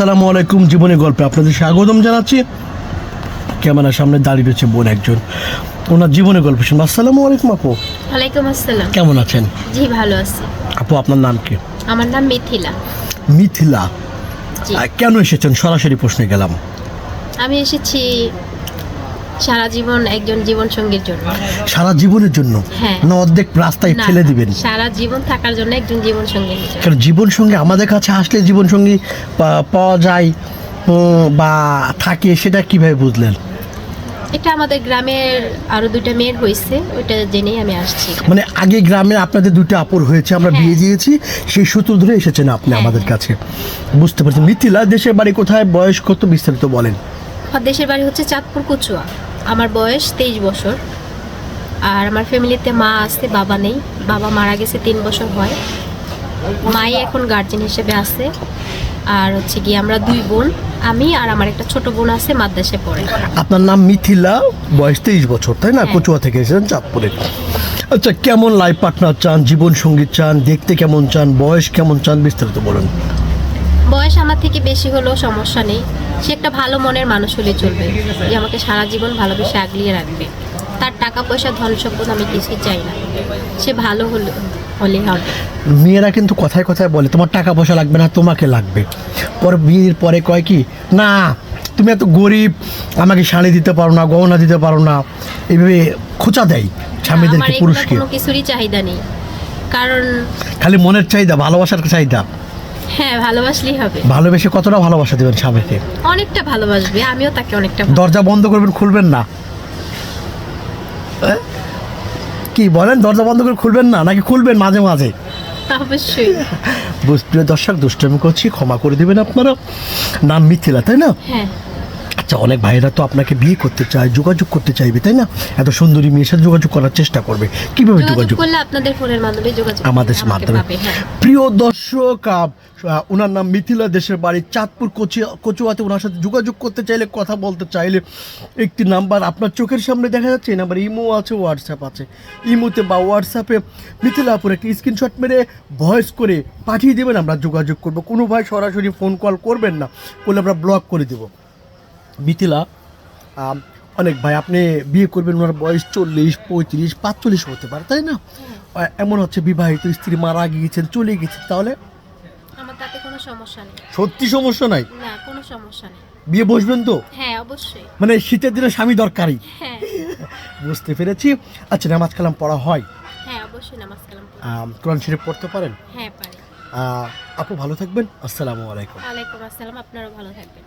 আসসালামু আলাইকুম জীবনের গল্পে আপনাদের স্বাগতম জানাচ্ছি। ক্যামেরার সামনে দাঁড়িয়ে রয়েছে বোন একজন। ওনার জীবনের গল্প শুনব। আসসালামু আলাইকুম আপু। ওয়ালাইকুম আসসালাম। কেমন আছেন? জি ভালো আছি। আপু আপনার নাম কি? আমার নাম মিথিলা। মিথিলা। কেন এসেছেন? সরাসরি প্রশ্নে গেলাম। আমি এসেছি সারা জীবন একজন জীবন সঙ্গীর জন্য। সারা জীবনের জন্য? হ্যাঁ। না অর্ধেক রাস্তায় না, ফেলে দিবেন। সারা জীবন থাকার জন্য একজন জীবন সঙ্গী কারণ জীবন সঙ্গী আমাদের কাছে আসলে জীবন সঙ্গী পা- পাওয়া যায় উম, বা থাকে সেটা কীভাবে বুঝলেন? এটা আমাদের গ্রামের আরও দুইটা মেয়ের হয়েছে ওইটা জেনেই আমি আসছি। মানে আগে গ্রামে আপনাদের দুটো আপুর হয়েছে আমরা হ্যাঁ। বিয়ে দিয়েছি সেই সূত্র ধরে এসেছেন আপনি হ্যাঁ, আমাদের হ্যাঁ। কাছে। বুঝতে পারছেন মিথিলা দেশের বাড়ি কোথায়? বয়স কত বিস্তারিত বলেন? আমার দেশের বাড়ি হচ্ছে চাঁদপুর কুচুয়া। আমার বয়স তেইশ বছর। আর আমার ফ্যামিলিতে মা আছে বাবা নেই। বাবা মারা গেছে তিন বছর হয়। মাই এখন গার্জেন হিসেবে আছে। আর হচ্ছে কি আমরা দুই বোন। আমি আর আমার একটা ছোট বোন আছে মাদ্রাসে পড়ে। আপনার নাম মিথিলা বয়স তেইশ বছর তাই না? হ্যাঁ। কচুয়া থেকে এসেছেন চাঁদপুরে। আচ্ছা কেমন লাইফ পার্টনার চান জীবন সংগীত চান দেখতে কেমন চান বয়স কেমন চান বিস্তারিত বলুন। বয়স আমার থেকে বেশি হলেও সমস্যা নেই। সে একটা ভালো মনের মানুষ হলে চলবে। যে আমাকে সারা জীবন ভালোবেসে আগলিয়ে রাখবে। তার টাকা পয়সা ধন সম্পদ আমি কিছুই চাই না। সে ভালো হলে হলেই হবে। মেয়েরা কিন্তু কথায় কথায় বলে তোমার টাকা পয়সা লাগবে না তোমাকে লাগবে। পর বিয়ের পরে কয় কি না তুমি এত গরিব আমাকে শাড়ি দিতে পারো না গহনা দিতে পারো না। এইভাবে খোঁচা দেয় স্বামীদেরকে পুরুষকে। কোনো কিছুরই চাহিদা নেই। কারণ খালি মনের চাহিদা ভালোবাসার চাহিদা। হ্যাঁ ভালোবাসলেই হবে। ভালোবেসে কতটা ভালোবাসা দিবেন স্বামীকে? অনেকটা ভালোবাসবে আমিও তাকে অনেকটা ভালো- দরজা বন্ধ করবেন খুলবেন না। এ? কি বলেন দরজা বন্ধ করে খুলবেন না নাকি খুলবেন মাঝে মাঝে? অবশ্যই। বুঝ- প্রিয় দর্শক দুষ্টামি করছি ক্ষমা করে দিবেন আপনারা। নাম মিথিলা তাই না? হ্যাঁ। আচ্ছা অনেক ভাইরা তো আপনাকে বিয়ে করতে চায় যোগাযোগ করতে চাইবে তাই না? এত সুন্দরী মেয়ের সাথে যোগাযোগ করার চেষ্টা করবে। কীভাবে যোগাযোগ করলে আপনাদের ফোনের মাধ্যমে যোগাযোগ আমাদের মাধ্যমে। হ্যাঁ। প্রিয় দর্শক ওনার নাম মিথিলা দেশের বাড়ি চাঁদপুর কচি কচুয়াতে ওনার সাথে যোগাযোগ করতে চাইলে কথা বলতে চাইলে একটি নাম্বার আপনার চোখের সামনে দেখা যাচ্ছে এই নাম্বার ইমো আছে হোয়াটসঅ্যাপ আছে। ইমোতে বা হোয়াটসঅ্যাপে মিথিলাপুর একটি স্ক্রিনশট মেরে ভয়েস করে পাঠিয়ে দেবেন আমরা যোগাযোগ করব। কোনো ভাই সরাসরি ফোন কল করবেন না বলে আমরা ব্লক করে দেব। মিথিলা। অনেক ভাই আপনি বিয়ে করবেন ওনার বয়স চল্লিশ পঁয়ত্রিশ পাঁচচল্লিশ হতে পারে তাই না? এমন হচ্ছে বিবাহিত স্ত্রী মারা গিয়েছেন চলে গেছেন তাহলে? আমার তাতে কোনো সমস্যা নেই। সত্যি সমস্যা নাই? না কোনো সমস্যা নেই। বিয়ে বসবেন তো? হ্যাঁ অবশ্যই। মানে শীতের দিনে স্বামী দরকারই। হ্যাঁ। বুঝতে পেরেছি। আচ্ছা নামাজ কালাম পড়া হয়? হ্যাঁ অবশ্যই নামাজ কালাম কোরআন শরীফ পড়তে পারেন? হ্যাঁ পারি। আপু ভালো থাকবেন। আসসালামু আলাইকুম। আসসালাম আপনারাও ভালো থাকবেন।